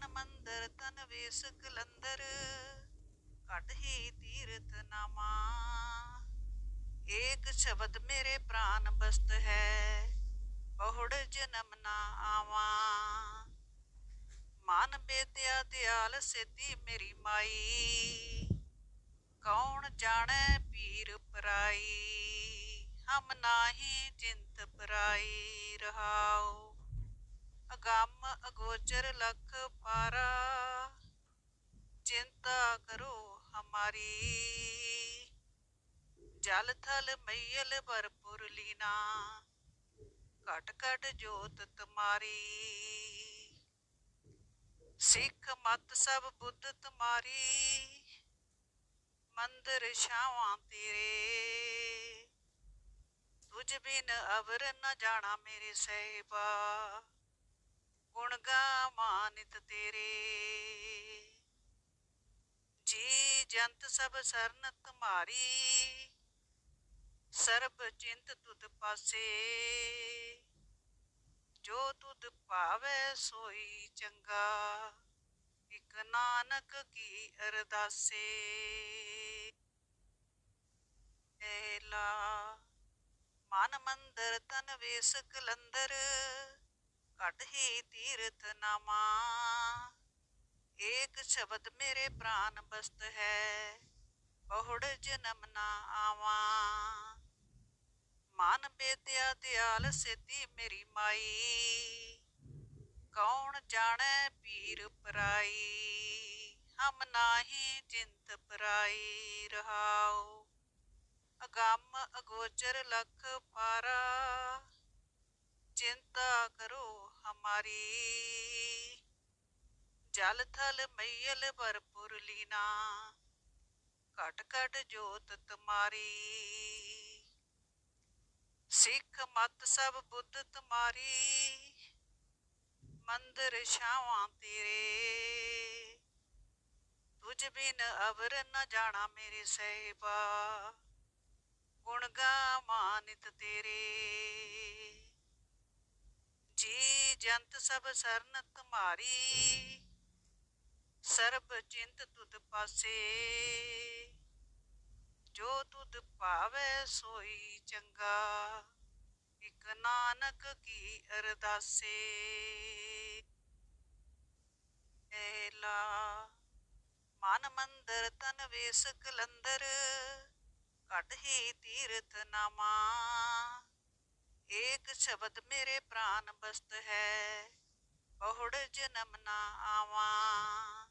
ਮਨ ਮੰਦਰ ਤਨ ਵੇਸ ਕਲੰਦਰ। ਘਟ ਹੀ ਨਾਮਾ। ਏਕ ਸ਼ਬਦ ਮੇਰੇ ਪ੍ਰਾਨ ਬਸਤ ਹੈ, ਬਹੁੜ ਜਨਮ ਨਾ ਆਵਾਂ। ਮਨ ਬੇਦਿਆ ਦਿਆਲ ਸਿੱਧੀ ਮੇਰੀ ਮਾਈ। ਕੌਣ ਜਾਣੈ ਪੀਰ ਪਰਾਈ? ਹਮ ਨਾਹੀ ਚਿੰਤ ਪਰਾਈ ਰਹਾਉ। ਅਗੰਮ ਅਗੋਚਰ ਲਖ ਪਾਰਾ, ਚਿੰਤਾ ਕਰੋ ਹਮਾਰੀ। ਜਲ ਥਲ ਮਈਲ ਭਰਪੁਰ ਲੀਨਾ ਘਟ ਘਟ ਜੋਤ ਤੁਮਾਰੀ। ਸਿੱਖ ਮਤ ਸਭ ਬੁੱਧ ਤੁਮਾਰੀ, ਮੰਦਰ ਛਾਵਾਂ ਤੇਰੇ। ਤੁਝ ਬਿਨ ਅਵਰ ਨ ਜਾਣਾ ਮੇਰੇ ਸਹਿਬਾ। ਗੁਣ ਗਾਵਾਨਿਤ ਤੇਰੇ। ਜੀ ਜੰਤ ਸਭ ਸਰਨ ਤੁਮਾਰੀ ਸਰਬ ਚਿੰਤ ਤੁਧ ਪਾਸੇ। ਜੋ ਤੁਧ ਭਾਵੈ ਸੋਈ ਚੰਗਾ, ਇਕ ਨਾਨਕ ਕੀ ਅਰਦਾਸੇ। ਏਲਾ ਮਨ ਮੰਦਰ ਤਨ ਵੇਸ ਕਲੰਦਰ ਘਟ ਹੀ ਤੀਰਥ ਨਾਮਾ। ਏਕ ਸ਼ਬਦ ਮੇਰੇ ਪ੍ਰਾਨ ਬਸਤ ਹੈ, ਬਹੁੜ ਜਨਮ ਨਾ ਆਵਾਂ। ਮਨ ਬੇਦਿਆ ਦਿਆਲ ਸਿੱਧੀ ਮੇਰੀ ਮਾਈ, ਕੌਣ ਜਾਣੈ ਪੀਰ ਪਰਾਈ? ਹਮ ਨਾਹੀ ਚਿੰਤ ਪਰਾਈ ਰਹਾਉ। ਅਗੰਮ ਅਗੋਚਰ ਲਖ ਪਾਰਾ, ਚਿੰਤਾ ਕਰੋ ਹਮਾਰੀ ਜਲ ਥਲ ਮਈਲ ਭਰਪੁਰ ਲੀਨਾ ਘਟ ਘਟ ਜੋਤ ਤੁਮਾਰੀ ਸਿੱਖ ਮਤ ਸਭ ਬੁੱਧ ਤੁਮਾਰੀ ਮੰਦਰ ਛਾਵਾਂ ਤੇਰੇ ਤੁਝ ਬਿਨ ਅਵਰ ਨ ਜਾਣਾ ਮੇਰੇ ਸਹਿਬਾ ਗੁਣ ਗਾਵਾਨਿਤ ਤੇਰੇ ਜੀ ਜੰਤ ਸਭ ਸਰਨ ਤੁਮਾਰੀ ਸਰਬ ਚਿੰਤ ਤੁਧ ਪਾਸੇ। ਜੋ ਤੁਧ ਭਾਵੈ ਸੋਈ ਚੰਗਾ, ਇਕ ਨਾਨਕ ਕੀ ਅਰਦਾਸੇ। ਏਲਾ ਮਨ ਮੰਦਰ ਤਨ ਵੇਸ ਕਲੰਦਰ ਘਟ ਹੀ ਤੀਰਥ ਨਾਮਾ। ਏਕ ਸ਼ਬਦ ਮੇਰੇ ਪ੍ਰਾਨ ਬਸਤ ਹੈ, ਬਹੁੜ ਜਨਮ ਨਾ ਆਵਾਂ।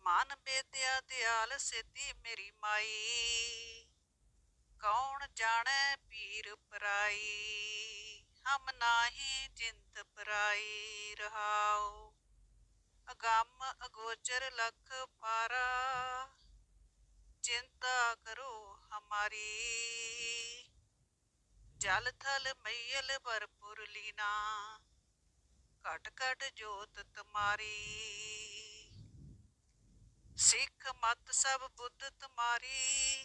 ਮਨ ਬੇਦਿਆ ਦਿਆਲ ਸਿੱਧੀ ਮੇਰੀ ਮਾਈ, ਕੌਣ ਜਾਣੈ ਪੀਰ ਪਰਾਈ? ਹਮ ਨਾਹੀ ਜਿੰਤ ਪਰਾਈ ਰਹਾਉ। ਅਗੰਮ ਅਗੋਚਰ ਲਖ ਪਾਰਾ, ਚਿੰਤਾ ਕਰੋ ਹਮਾਰੀ। ਜਲ ਥਲ ਮਈਲ ਭਰਪੁਰ ਲੀਨਾ। ਘਟ ਘਟ ਜੋਤ ਤੁਮਾਰੀ। ਸਿੱਖ ਮਤ ਸਭ ਬੁੱਧ ਤੁਮਾਰੀ।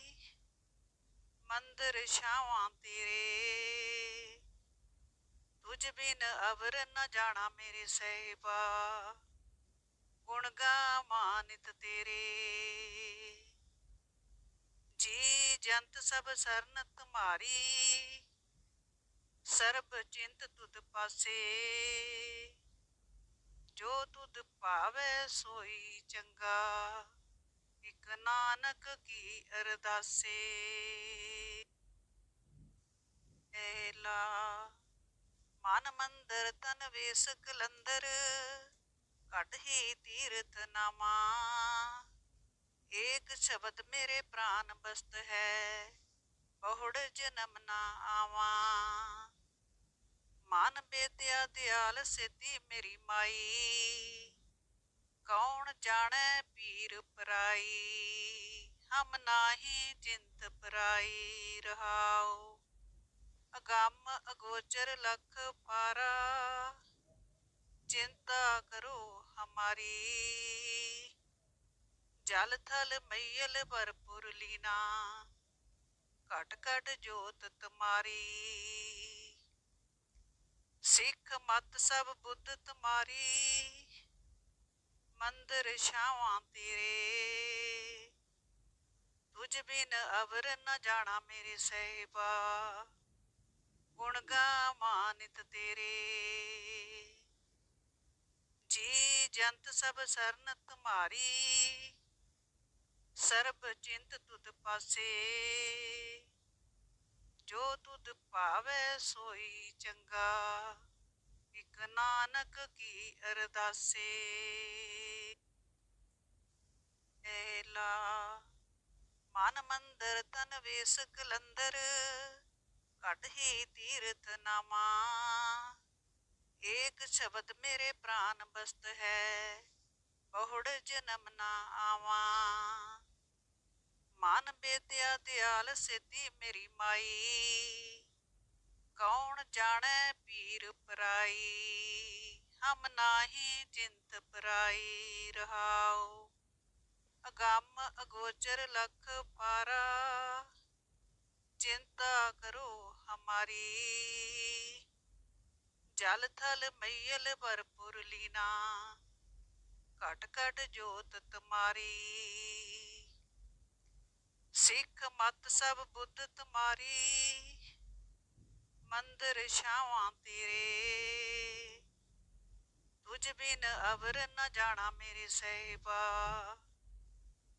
ਮੰਦਰ ਛਾਵਾਂ ਤੇਰੇ। ਤੁਝ ਬਿਨ ਅਵਰ ਨ ਜਾਣਾ ਮੇਰੇ ਸਹਿਬਾ। ਗੁਣ ਗਾਵਾਨਿਤ ਤੇਰੇ। ਜੀ ਜੰਤ ਸਭ ਸਰਨ ਤੁਮਾਰੀ। ਸਰਬ ਚਿੰਤ ਤੁਧ ਪਾਸੇ। ਜੋ ਤੁਧ ਭਾਵੈ ਸੋਈ ਚੰਗਾ, ਇਕ ਨਾਨਕ ਕੀ ਅਰਦਾਸੇ। ਏਲਾ ਮਨ ਮੰਦਰ ਤਨ ਵੇਸ ਕਲੰਦਰ, ਘਟ ਹੀ ਤੀਰਥ ਨਾਮਾ। ਏਕ ਸ਼ਬਦ ਮੇਰੇ ਪ੍ਰਾਨ ਬਸਤ ਹੈ, ਬਹੁੜ ਜਨਮ ਨਾ ਆਵਾਂ। ਮਨ ਬੇਦਿਆ ਦਿਆਲ ਸਿੱਧੀ ਮੇਰੀ ਮਾਈ। ਕੌਣ ਜਾਣੈ ਪੀਰ ਪਰਾਈ? ਹਮ ਨਾਹੀ ਚਿੰਤ ਪਰਾਈ ਰਹਾਉ। ਅਗੰਮ ਅਗੋਚਰ ਲਖ ਪਾਰਾ। ਚਿੰਤਾ ਕਰੋ ਹਮਾਰੀ। ਜਲ ਥਲ ਮਈਲ ਭਰਪੁਰ ਲੀਨਾ। ਘਟ ਘਟ ਜੋਤ ਤੁਮਾਰੀ। ਸਿੱਖ ਮਤ ਸਭ ਬੁੱਧ ਤੁਮਾਰੀ, ਮੰਦਰ ਛਾਵਾਂ ਤੇਰੇ। ਤੁਝ ਬਿਨ ਅਵਰ ਨ ਜਾਣਾ ਮੇਰੇ ਸਹਿਬਾ, ਗੁਣ ਗਾਵਾਂ ਤੇਰੇ। ਜੀ ਜੰਤ ਸਭ ਸਰਨ ਤੁਮਾਰੀ, ਸਰਬ ਚਿੰਤ ਤੁਧ ਪਾਸੇ। ਜੋ ਤੁਧ ਭਾਵੈ ਸੋਈ ਚੰਗਾ, ਇਕ ਨਾਨਕ ਕੀ ਅਰਦਾਸੇ। ਏਲਾ ਮਨ ਮੰਦਰ ਤਨ ਵੇਸ ਕਲੰਦਰ, ਘਟ ਹੀ ਤੀਰਥ ਨਾਮਾ। ਏਕ ਸ਼ਬਦ ਮੇਰੇ ਪ੍ਰਾਨ ਬਸਤ ਹੈ, ਬਹੁੜ ਜਨਮ ਨਾ ਆਵਾਂ। ਮਨ ਬੇਦਿਆ ਦਿਆਲ ਸਿੱਧੀ ਮੇਰੀ ਮਾਈ। ਕੌਣ ਜਾਣੈ ਪੀਰ ਪਰਾਈ? ਹਮ ਨਾਹੀ ਚਿੰਤ ਪਰਾਈ ਰਹਾਉ। ਅਗੰਮ ਅਗੋਚਰ ਲਖ ਪਾਰਾ। ਚਿੰਤਾ ਕਰੋ ਹਮਾਰੀ। ਜਲ ਥਲ ਮਈਲ ਭਰਪੁਰ ਲੀਨਾ। ਘਟ ਘਟ ਜੋਤ ਤੁਮਾਰੀ। ਸਿੱਖ ਮਤ ਸਭ ਬੁੱਧ ਤੁਮਾਰੀ, ਮੰਦਰ ਛਾਵਾਂ ਤੇਰੇ। ਤੁਝ ਬਿਨ ਅਵਰ ਨ ਜਾਣਾ ਮੇਰੇ ਸਹਿਬਾ,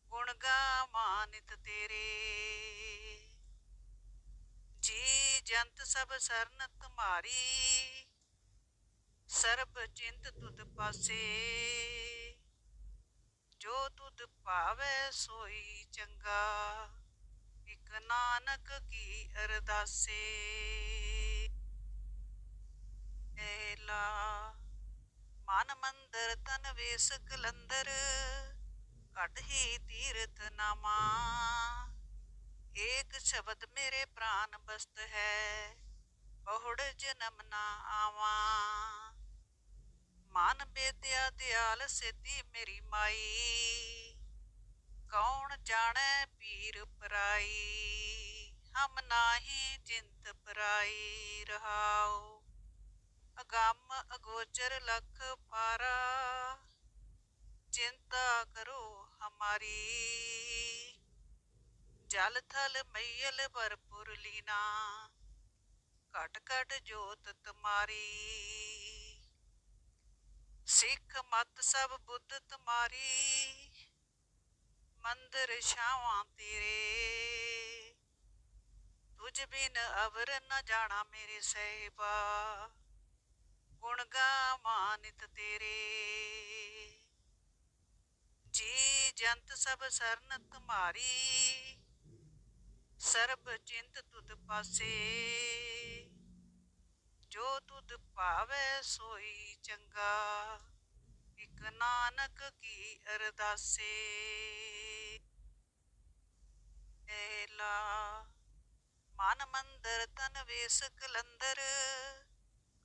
ਗੁਣ ਗਾਵਾਂ ਨਿਤ ਤੇਰੇ। ਜੀ ਜੰਤ ਸਭ ਸਰਨ ਤੁਮਾਰੀ, ਸਰਬ ਚਿੰਤ ਤੁਧ ਪਾਸੇ। ਜੋ ਤੁਧ ਭਾਵੈ ਸੋਈ ਚੰਗਾ, ਇਕ ਨਾਨਕ ਕੀ ਅਰਦਾਸੇ। ਏਲਾ ਮਨ ਮੰਦਰ ਤਨ ਵੇਸ ਕਲੰਦਰ, ਘਟ ਹੀ ਤੀਰਥ ਨਾਮਾ। ਏਕ ਸ਼ਬਦ ਮੇਰੇ ਪ੍ਰਾਨ ਬਸਤ ਹੈ, ਬਹੁੜ ਜਨਮ ਨਾ ਆਵਾਂ। ਮਨ ਬੇਦਿਆ ਦਿਆਲ ਸਿੱਧੀ ਮੇਰੀ ਮਾਈ। ਕੌਣ ਜਾਣੈ ਪੀਰ ਪਰਾਈ? ਹਮ ਨਾਹੀ ਚਿੰਤ ਪਰਾਈ ਰਹਾਉ। ਅਗੰਮ ਅਗੋਚਰ ਲਖ ਪਾਰਾ। ਚਿੰਤਾ ਕਰੋ ਹਮਾਰੀ। ਜਲ ਥਲ ਮਈਲ ਭਰਪੁਰ ਲੀਨਾ। ਘਟ ਘਟ ਜੋਤ ਤੁਮਾਰੀ। ਸਿੱਖ ਮਤ ਸਭ ਬੁੱਧ ਤੁਮਾਰੀ, ਮੰਦਰ ਛਾਵਾਂ ਤੇਰੇ। ਤੁਝ ਬਿਨ ਅਵਰ ਨ ਜਾਣਾ ਮੇਰੇ ਸਹਿਬਾ, ਗੁਣ ਗਾਵਾਂ ਤੇਰੇ। ਜੀ ਜੰਤ ਸਭ ਸਰਨ ਤੁਮਾਰੀ, ਸਰਬ ਚਿੰਤ ਤੁਧ ਪਾਸੇ। ਜੋ ਤੁਧ ਭਾਵੈ ਸੋਈ ਚੰਗਾ, ਇਕ ਨਾਨਕ ਕੀ ਅਰਦਾਸੇ। ਏਲਾ ਮਨ ਮੰਦਰ ਤਨ ਵੇਸ ਕਲੰਦਰ,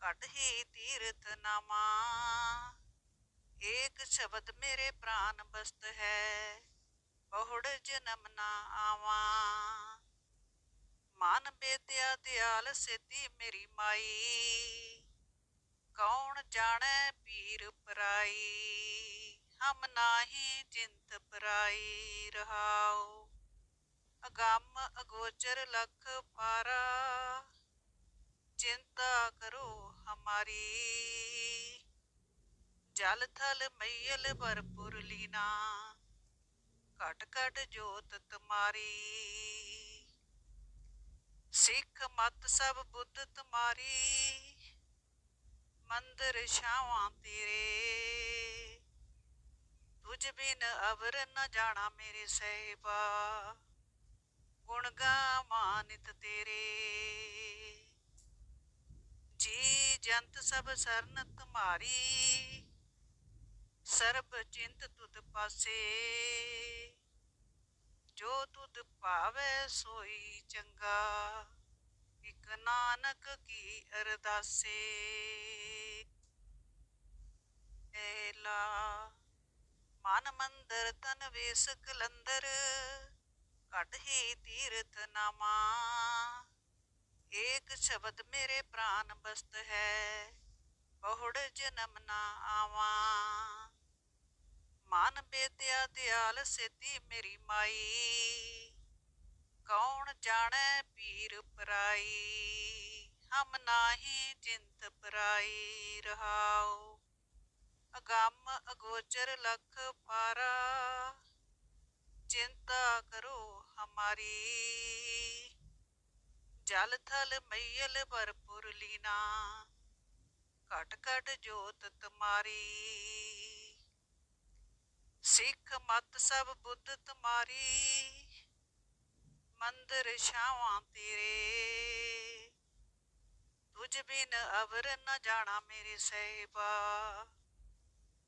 ਘਟ ਹੀ ਤੀਰਥ ਨਾਮਾ। ਏਕ ਸ਼ਬਦ ਮੇਰੇ ਪ੍ਰਾਨ ਬਸਤ ਹੈ, ਬਹੁੜ ਜਨਮ ਨਾ ਆਵਾਂ। ਮਨ ਬੇਦਿਆ ਦਿਆਲ ਸਿੱਧੀ ਮੇਰੀ ਮਾਈ। ਕੌਣ ਜਾਣੈ ਪੀਰ ਪਰਾਈ? ਹਮ ਨਾਹੀ ਚਿੰਤ ਪਰਾਈ ਰਹਾਉ। ਅਗੰਮ ਅਗੋਚਰ ਲਖ ਪਾਰਾ। ਚਿੰਤਾ ਕਰੋ ਹਮਾਰੀ। ਜਲ ਥਲ ਮਈਲ ਭਰਪੁਰ ਲੀਨਾ। ਘਟ ਘਟ ਜੋਤ ਤੁਮਾਰੀ। ਸਿੱਖ ਮਤ ਸਭ ਬੁੱਧ ਤੁਮਾਰੀ, ਮੰਦਰ ਛਾਵਾਂ ਤੇਰੇ। ਤੁਝ ਬਿਨ ਅਵਰ ਨ ਜਾਣਾ ਮੇਰੇ ਸਹਿਬਾ, ਗੁਣ ਗਾਵਾਂ ਨਿਤ ਤੇਰੇ। ਜੀ ਜੰਤ ਸਭ ਸਰਨ ਤੁਮਾਰੀ, ਸਰਬ ਚਿੰਤ ਤੁਧ ਪਾਸੇ। ਜੋ ਤੁਧ ਭਾਵੈ ਸੋਈ ਚੰਗਾ, ਇਕ ਨਾਨਕ ਕੀ ਅਰਦਾਸੇ। ਏਲਾ ਮਨ ਮੰਦਰ ਤਨ ਵੇਸ ਕਲੰਦਰ, ਘਟ ਹੀ ਤੀਰਥ ਨਾਮਾ। ਏਕ ਸ਼ਬਦ ਮੇਰੇ ਪ੍ਰਾਨ ਬਸਤ ਹੈ, ਬਹੁੜ ਜਨਮ ਨਾ ਆਵਾਂ। ਮਨ ਬੇਦਿਆ ਦਿਆਲ ਸੇਤੀ ਮੇਰੀ ਮਾਈ। ਕੌਣ ਜਾਣੈ ਪੀਰ ਪਰਾਈ? ਹਮ ਨਾਹੀ ਚਿੰਤ ਪਰਾਈ ਰਹਾਉ। ਅਗੰਮ ਅਗੋਚਰ ਲਖ ਪਾਰਾ। ਚਿੰਤਾ ਕਰੋ ਹਮਾਰੀ। ਜਲ ਥਲ ਮਈਲ ਭਰਪੁਰ ਲੀਨਾ। ਘਟ ਘਟ ਜੋਤ ਤੁਮਾਰੀ। ਸਿੱਖ ਮਤ ਸਭ ਬੁੱਧ ਤੁਮਾਰੀ, ਮੰਦਰ ਛਾਵਾਂ ਤੇਰੇ। ਤੁਝ ਬਿਨ ਅਵਰ ਨ ਜਾਣਾ ਮੇਰੇ ਸਹਿਬਾ,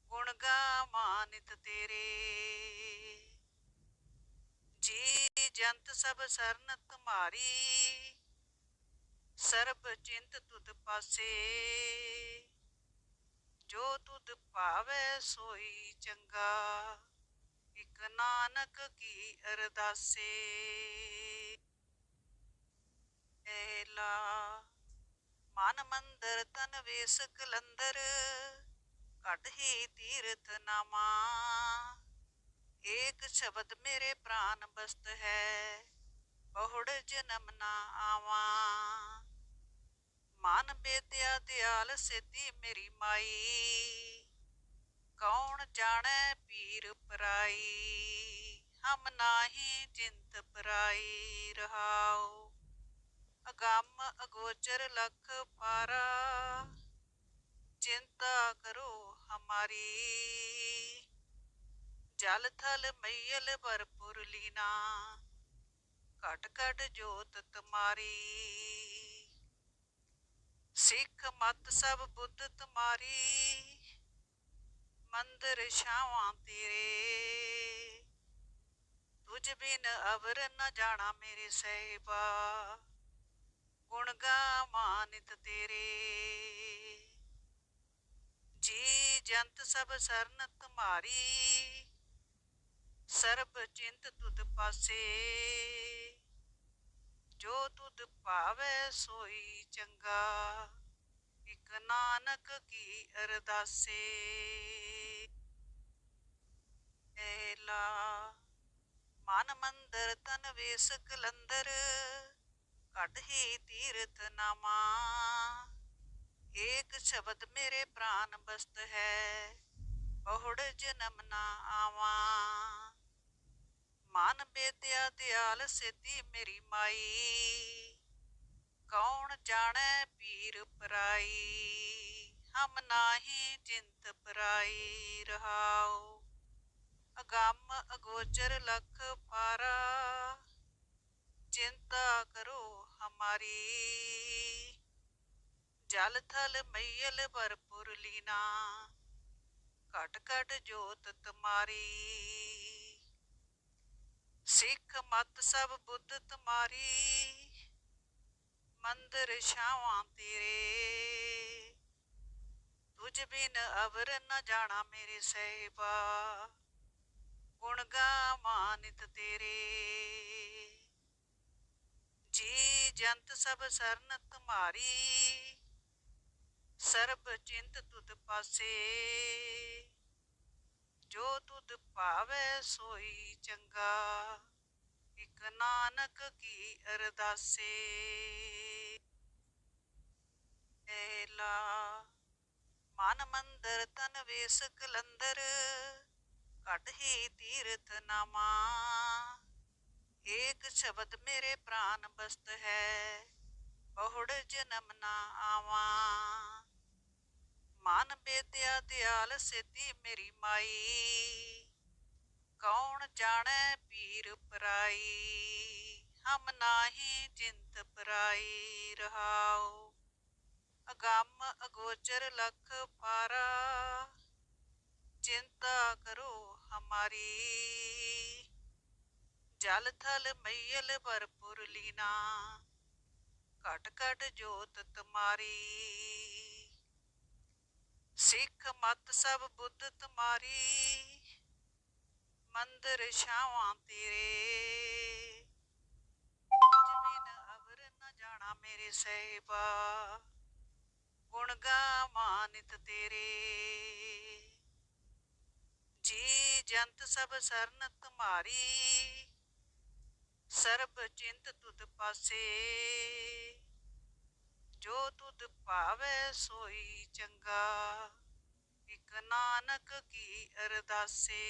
ਗੁਣ ਗਾਵਾਂ ਨਿਤ ਤੇਰੇ। ਜੀ ਜੰਤ ਸਭ ਸਰਨ ਤੁਮਾਰੀ, ਸਰਬ ਚਿੰਤ ਤੁਧ ਪਾਸੇ। ਜੋ ਤੁਧ ਭਾਵੈ ਸੋਈ ਚੰਗਾ, ਇਕ ਨਾਨਕ ਕੀ ਅਰਦਾਸੇ। ਏਲਾ ਮਨ ਮੰਦਰ ਤਨ ਵੇਸ ਕਲੰਦਰ ਕੱਢ ਹੀ ਤੀਰਥ ਨਾਮਾ। ਏਕ ਸ਼ਬਦ ਮੇਰੇ ਪ੍ਰਾਨ ਬਸਤ ਹੈ, ਬਹੁੜ ਜਨਮ ਨਾ ਆਵਾਂ। ਮਨ ਬੇਦਿਆ ਦਿਆਲ ਸੇਤੀ ਮੇਰੀ ਮਾਈ। ਕੌਣ ਜਾਣੈ ਪੀਰ ਪਰਾਈ? ਹਮ ਨਾਹੀ ਚਿੰਤ ਪਰਾਈ ਰਹਾਉ। ਅਗੰਮ ਅਗੋਚਰ ਲਖ ਪਾਰਾ। ਚਿੰਤਾ ਕਰੋ ਹਮਾਰੀ। ਜਲ ਥਲ ਮਈਲ ਭਰਪੁਰ ਲੀਨਾ। ਘਟ ਘਟ ਜੋਤ ਤੁਮਾਰੀ। ਸਿੱਖ ਮਤ ਸਭ ਬੁੱਧ ਤੁਮਾਰੀ, ਮੰਦਰ ਛਾਵਾਂ ਤੇਰੇ। ਤੁਝ ਬਿਨ ਅਵਰ ਨ ਜਾਣਾ ਮੇਰੇ ਸਹਿਬਾ, ਗੁਣ ਗਾਵਾਂ ਨਿਤ ਤੇਰੇ। ਜੀ ਜੰਤ ਸਭ ਸਰਨ ਤੁਮਾਰੀ, ਸਰਬ ਚਿੰਤ ਤੁਧ ਪਾਸੇ। ਜੋ ਤੁਧ ਭਾਵੈ ਸੋਈ ਚੰਗਾ, ਇਕ ਨਾਨਕ ਕੀ ਅਰਦਾਸੇ। ਏਲਾ ਮਨ ਮੰਦਰ ਤਨ ਵੇਸ ਕਲੰਦਰ ਕੱਢ ਹੀ ਤੀਰਥ ਨਾਮਾ। ਏਕ ਸ਼ਬਦ ਮੇਰੇ ਪ੍ਰਾਨ ਬਸਤ ਹੈ, ਬਹੁੜ ਜਨਮ ਨਾ ਆਵਾਂ। ਮਨ ਬੇਦਿਆ ਦਿਆਲ ਸੇਤੀ ਮੇਰੀ ਮਾਈ। ਕੌਣ ਜਾਣੈ ਪੀਰ ਪਰਾਈ? ਹਮ ਨਾਹੀ ਚਿੰਤ ਪਰਾਈ ਰਹਾਉ। ਅਗੰਮ ਅਗੋਚਰ ਲਖ ਪਾਰਾ। ਚਿੰਤਾ ਕਰੋ ਹਮਾਰੀ। ਜਲ ਥਲ ਮਈਲ ਭਰਪੁਰ ਲੀਨਾ। ਘਟ ਘਟ ਜੋਤ ਤੁਮਾਰੀ। ਸਿੱਖ ਮਤ ਸਭ ਬੁੱਧ ਤੁਮਾਰੀ, ਮੰਦਰ ਛਾਵਾਂ ਤੇਰੇ। ਤੁਝ ਬਿਨ ਅਵਰ ਨ ਜਾਣਾ ਮੇਰੇ ਸਹਿਬਾ, ਗੁਣ ਗਾਵਾਂ ਨਿਤ ਤੇਰੇ। ਜੀ ਜੰਤ ਸਭ ਸਰਨ ਤੁਮਾਰੀ, ਸਰਬ ਚਿੰਤ ਤੁਧ ਪਾਸੇ। ਜੋ ਤੁਧ ਸੋਈ ਚੰਗਾ, ਇਕ ਨਾਨਕ ਕੀ ਅਰਦਾਸੇ। ਏਲਾ ਮਨ ਮੰਦਰ ਤਨ ਵੇਸ ਕਲੰਦਰ ਕੱਢ ਹੀ ਤੀਰਥ ਨਾਮਾ। ਏਕ ਸ਼ਬਦ ਮੇਰੇ ਪ੍ਰਾਨ ਬਸਤ ਹੈ, ਬਹੁੜ ਜਨਮ ਨਾ ਆਵਾਂ। ਮਨ ਬੇਦਿਆ ਦਿਆਲ ਸੇਤੀ ਮੇਰੀ ਮਾਈ। ਕੌਣ ਜਾਣੈ ਪੀਰ ਪਰਾਈ? ਹਮ ਨਾਹੀ ਚਿੰਤ ਪਰਾਈ ਰਹਾਉ। ਅਗੰਮ ਅਗੋਚਰ ਲਖ ਪਾਰਾ। ਚਿੰਤਾ ਕਰੋ ਹਮਾਰੀ। ਜਲ ਥਲ ਮਈਲ ਭਰਪੁਰ ਲੀਨਾ। ਘਟ ਘਟ ਜੋਤ ਤੁਮਾਰੀ। ਸਿੱਖ ਮਤ ਸਭ ਬੁੱਧ ਤੁਮਾਰੀ। ਮੰਦਰ ਛਾਵਾਂ ਤੇਰੇ। ਤੁਝ ਬਿਨ ਅਵਰ, ਨਾ ਜਾਣਾ ਮੇਰੇ ਸਹਿਬਾ। ਗੁਣ ਗਾਵਾਂ ਨਿਤ ਤੇਰੇ। ਜੀ ਜੰਤ ਸਭ ਸਰਨ ਤੁਮਾਰੀ ਸਰਬ ਚਿੰਤ ਤੁਧ ਪਾਸੇ। ਜੋ ਤੁਧ ਭਾਵੈ ਸੋਈ ਚੰਗਾ। ਇਕ ਨਾਨਕ ਕੀ ਅਰਦਾਸੇ।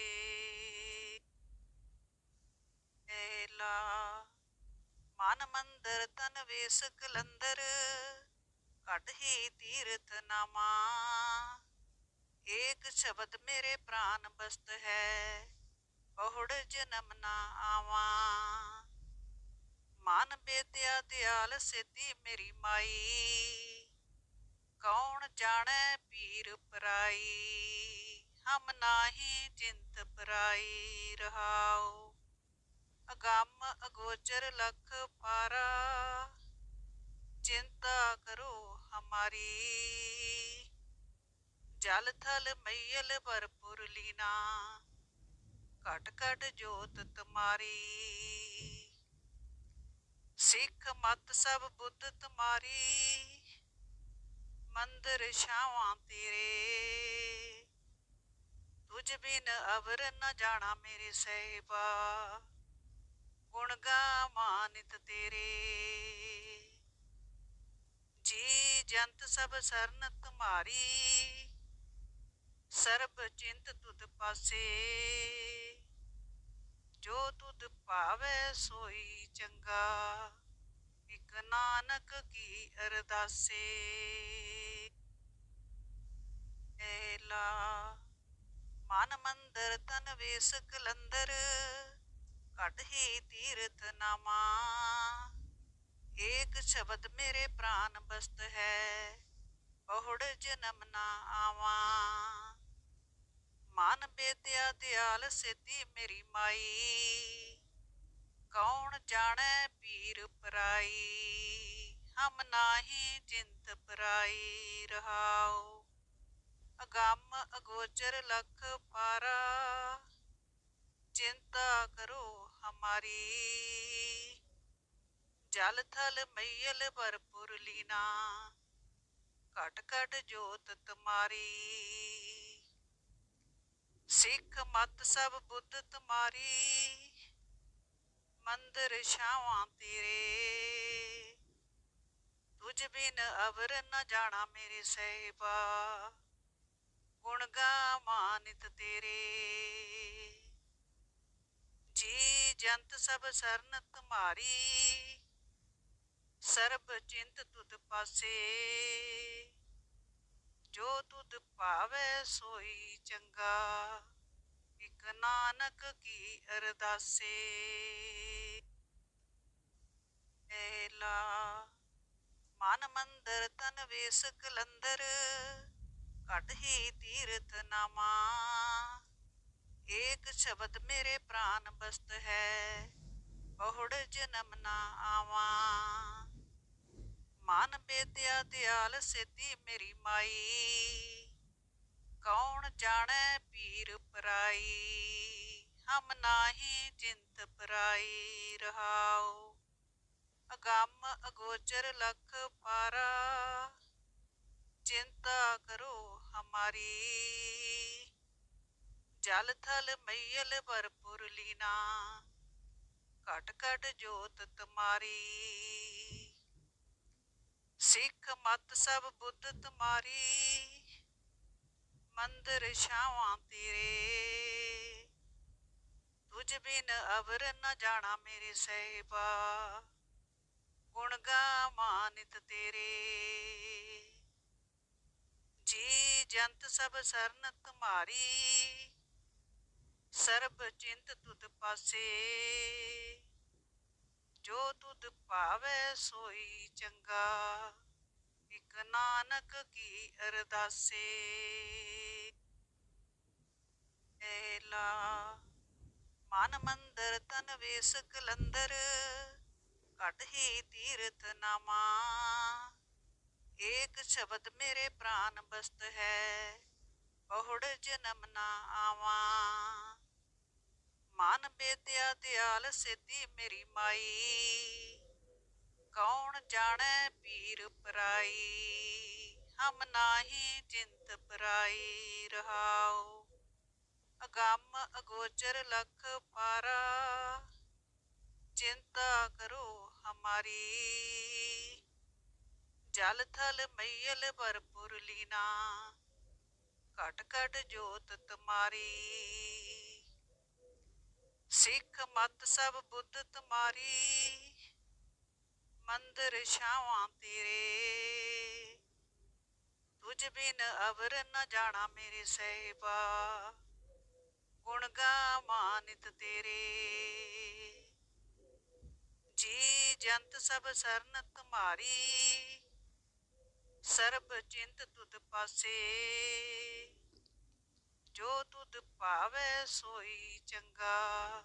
ਏਲਾ ਮਨ ਮੰਦਰ ਤਨ ਵੇਸ ਕਲੰਦਰ। ਘਟ ਹੀ ਤੀਰਥ ਨਾਮਾ। ਏਕ ਸ਼ਬਦ ਮੇਰੇ ਪ੍ਰਾਨ ਬਸਤ ਹੈ, ਬਹੁੜ ਜਨਮ ਨਾ ਆਵਾਂ। ਮਨ ਬੇਦਿਆ ਦਿਆਲ ਸਿੱਧੀ ਮੇਰੀ ਮਾਈ। ਕੌਣ ਜਾਣੈ ਪੀਰ ਪਰਾਈ? ਹਮ ਨਾਹੀ ਚਿੰਤ ਪਰਾਈ ਰਹਾਉ। ਅਗੰਮ ਅਗੋਚਰ ਲਖ ਪਾਰਾ। ਚਿੰਤਾ ਕਰੋ ਹਮਾਰੀ। ਜਲ ਥਲ ਮਈਲ ਭਰਪੁਰ ਲੀਨਾ। ਘਟ ਘਟ ਜੋਤ ਤੁਮਾਰੀ। ਸਿੱਖ ਮਤ ਸਭ ਬੁੱਧ ਤੁਮਾਰੀ। ਮੰਦਰ ਛਾਵਾਂ ਤੇਰੇ ਤੁਝ ਬਿਨ ਅਵਰ ਨ ਜਾਣਾ ਮੇਰੇ ਸਹਿਬਾ। ਗੁਣ ਗਾਵਾਨਿਤ ਤੇਰੇ। ਜੀ ਜੰਤ ਸਭ ਸਰਨ ਤੁਮਾਰੀ। ਸਰਬ ਚਿੰਤ ਤੁਧ ਪਾਸੇ। ਜੋ ਤੁਧ ਭਾਵੈ ਸੋਈ ਚੰਗਾ। ਇਕ ਨਾਨਕ ਕੀ ਅਰਦਾਸੇ। ਏਲਾ ਮਨ ਮੰਦਰ ਤਨ ਵੇਸ ਕਲੰਦਰ, ਘਟ ਹੀ ਤੀਰਥ ਨਾਮਾ। ਏਕ ਸ਼ਬਦ ਮੇਰੇ ਪ੍ਰਾਨ ਬਸਤ ਹੈ, ਬਹੁੜ ਜਨਮ ਨਾ ਆਵਾਂ। ਮਨ ਬੇਦਿਆ ਦਿਆਲ ਸਿੱਧੀ ਮੇਰੀ ਮਾਈ। ਕੌਣ ਜਾਣੈ ਪੀਰ ਪਰਾਈ? ਹਮ ਨਾਹੀ ਜਿੰਤ ਪਰਾਈ ਰਹਾਉ। ਅਗੰਮ ਅਗੋਚਰ ਲਖ ਪਾਰਾ। ਚਿੰਤਾ ਕਰੋ ਹਮਾਰੀ। ਜਲ ਥਲ ਮਈਲ ਭਰਪੁਰ ਲੀਨਾ। ਘਟ ਘਟ ਜੋਤ ਤੁਮਾਰੀ। ਸਿੱਖ ਮਤ ਸਭ ਬੁੱਧ ਤੁਮਾਰੀ। ਮੰਦਰ ਛਾਵਾਂ ਤੇਰੇ। ਤੁਝ ਬਿਨ ਅਵਰ ਨ ਜਾਣਾ ਮੇਰੇ ਸਹਿਬਾ। ਗੁਣ ਗਾਵਾਨਿਤ ਤੇਰੇ। ਜੀ ਜੰਤ ਸਭ ਸਰਨ ਤੁਮਾਰੀ ਸਰਬ ਚਿੰਤ ਤੁਧ ਪਾਸੇ। ਜੋ ਤੁਧ ਭਾਵੈ ਸੋਈ ਚੰਗਾ। ਇਕ ਨਾਨਕ ਕੀ ਅਰਦਾਸੇ। ਏਲਾ ਮਨ ਮੰਦਰ ਤਨ ਵੇਸ ਕਲੰਦਰ, ਘਟ ਹੀ ਤੀਰਥ ਨਾਮਾ। ਏਕ ਸ਼ਬਦ ਮੇਰੇ ਪ੍ਰਾਨ ਬਸਤ ਹੈ, ਬਹੁੜ ਜਨਮ ਨਾ ਆਵਾਂ। ਮਨ ਬੇਦਿਆ ਦਿਆਲ ਸਿੱਧੀ ਮੇਰੀ ਮਾਈ। ਕੌਣ ਜਾਣੈ ਪੀਰ ਪਰਾਈ? ਹਮ ਨਾਹੀ ਜਿੰਤ ਪਰਾਈ ਰਹਾਉ। ਅਗੰਮ ਅਗੋਚਰ ਲਖ ਪਾਰਾ। ਚਿੰਤਾ ਕਰੋ ਹਮਾਰੀ। ਜਲ ਥਲ ਮਈਲ ਭਰਪੁਰ ਲੀਨਾ। ਘਟ ਘਟ ਜੋਤ ਤੁਮਾਰੀ। ਸਿੱਖ ਮਤ ਸਭ ਬੁੱਧ ਤੁਮਾਰੀ। ਮੰਦਰ ਛਾਵਾਂ ਤੇਰੇ। ਤੁਝ ਬਿਨ ਅਵਰ ਨ ਜਾਣਾ ਮੇਰੇ ਸਹਿਬਾ। ਗੁਣ ਗਾਵਾਨਿਤ ਤੇਰੇ। ਜੀ ਜੰਤ ਸਭ ਸਰਨ ਤੁਮਾਰੀ ਸਰਬ ਚਿੰਤ ਤੁਧ ਪਾਸੇ। ਜੋ ਤੁਧ ਭਾਵੈ ਸੋਈ ਚੰਗਾ। ਨਾਨਕ ਕੀ ਅਰਦਾਸੇ। ਏਲਾ ਮਨ ਮੰਦਰ ਤਨ ਵੇਸ ਕਲੰਦਰ। ਘਟ ਹੀ ਤੀਰਥ ਨਾਮਾ। ਏਕ ਸ਼ਬਦ ਮੇਰੇ ਪ੍ਰਾਨ ਬਸਤ ਹੈ। ਬਹੁੜ ਜਨਮ ਨਾ ਆਵਾਂ। ਮਨ ਬੇਦਿਆ ਦਿਆਲ ਸਿੱਧੀ ਮੇਰੀ ਮਾਈ। ਕੌਣ ਜਾਣੈ ਪੀਰ ਪਰਾਈ? ਹਮ ਨਾਹੀ ਚਿੰਤ ਪਰਾਈ ਰਹਾਉ। ਅਗੰਮ ਅਗੋਚਰ ਲਖ ਪਾਰਾ। ਚਿੰਤਾ ਕਰੋ ਹਮਾਰੀ। ਜਲ ਥਲ ਮਈਲ ਭਰਪੁਰ ਲੀਨਾ। ਘਟ ਘਟ ਜੋਤ ਤੁਮਾਰੀ। ਸਿੱਖ ਮਤ ਸਭ ਬੁੱਧ ਤੁਮਾਰੀ। ਮੰਦਰ ਛਾਵਾਂ ਤੇਰੇ। ਤੁਝ ਬਿਨ ਅਵਰ ਨ ਜਾਣਾ ਮੇਰੇ ਸਹਿਬਾ। ਗੁਣ ਗਾਵਾਂ ਨਿਤ ਤੇਰੇ। ਜੀ ਜੰਤ ਸਭ ਸਰਨ ਤੁਮਾਰੀ। ਸਰਬ ਚਿੰਤ ਤੁਧ ਪਾਸੇ। ਜੋ ਤੁਧ ਭਾਵੈ ਸੋਈ ਚੰਗਾ।